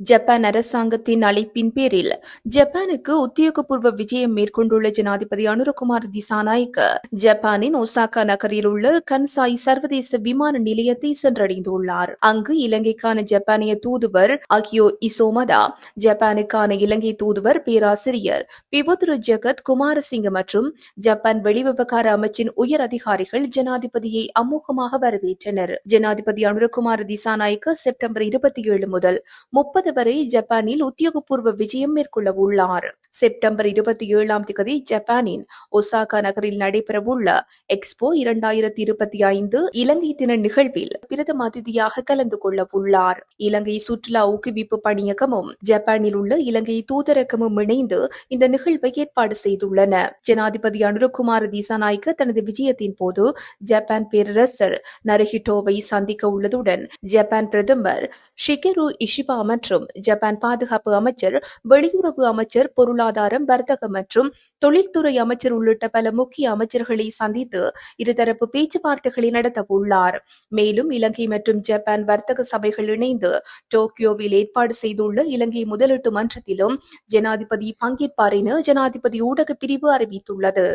Japan அரசாங்கத்தின் அழைப்பின் பேரில் ஜப்பானுக்கு உத்தியோகபூர்வ விஜயம் மேற்கொண்டுள்ள ஜனாதிபதி அனுரகுமார் திசாநாயக்க ஜப்பானின் ஒசாகா நகரில் உள்ள கன்சாய் சர்வதேச விமான நிலையத்தை சென்றடைந்துள்ளார். அங்கு இலங்கைக்கான ஜப்பானிய தூதுவர் அகியோ இசோமதா ஜப்பானுக்கான இலங்கை தூதுவர் பேராசிரியர் பிபுத்ரு ஜெகத் குமாரசிங்க மற்றும் ஜப்பான் வெளிவிவகார அமைச்சின் உயர் அதிகாரிகள் ஜனாதிபதியை அமோகமாக வரவேற்றனர். ஜனாதிபதி அனுரகுமார் திசாநாயக்க செப்டம்பர் இருபத்தி ஏழு முதல் முப்பது வரை ஜப்பானில் உத்தியோகபூர்வ விஜயம் மேற்கொள்ள உள்ளார். செப்டம்பர் இருபத்தி ஏழாம் தேதி ஜப்பானின் ஒசாகா நகரில் நடைபெறவுள்ள எக்ஸ்போ இரண்டாயிரத்தி இருபத்தி ஐந்து இலங்கை தின நிகழ்வில் பிரதம அதிதியாக கலந்து கொள்ள உள்ளார். இலங்கை சுற்றுலா ஊக்குவிப்பு பணியகமும் ஜப்பானில் உள்ள இலங்கை தூதரகமும் இணைந்து இந்த நிகழ்வை ஏற்பாடு செய்துள்ளன. ஜனாதிபதி அனுரகுமார் திசாநாயக்க தனது விஜயத்தின் போது ஜப்பான் பேரரசர் நரஹிட்டோவை சந்திக்க உள்ளதுடன் ஜப்பான் பிரதமர் ஷிகெரு இஷிபா மற்றும் ஜப்பான் பாதுகாப்பு அமைச்சர் வெளியுறவு அமைச்சர் பொருளாதாரம் வர்த்தகம் மற்றும் தொழில்துறை அமைச்சர் உள்ளிட்ட பல முக்கிய அமைச்சர்களை சந்தித்து இருதரப்பு பேச்சுவார்த்தைகளை நடத்த உள்ளார் மேலும் இலங்கை மற்றும் ஜப்பான் வர்த்தக சபைகள் இணைந்து டோக்கியோவில் ஏற்பாடு செய்துள்ள இலங்கை முதலீட்டு மன்றத்திலும் ஜனாதிபதி பங்கேற்பார் என ஜனாதிபதி ஊடக பிரிவு அறிவித்துள்ளது.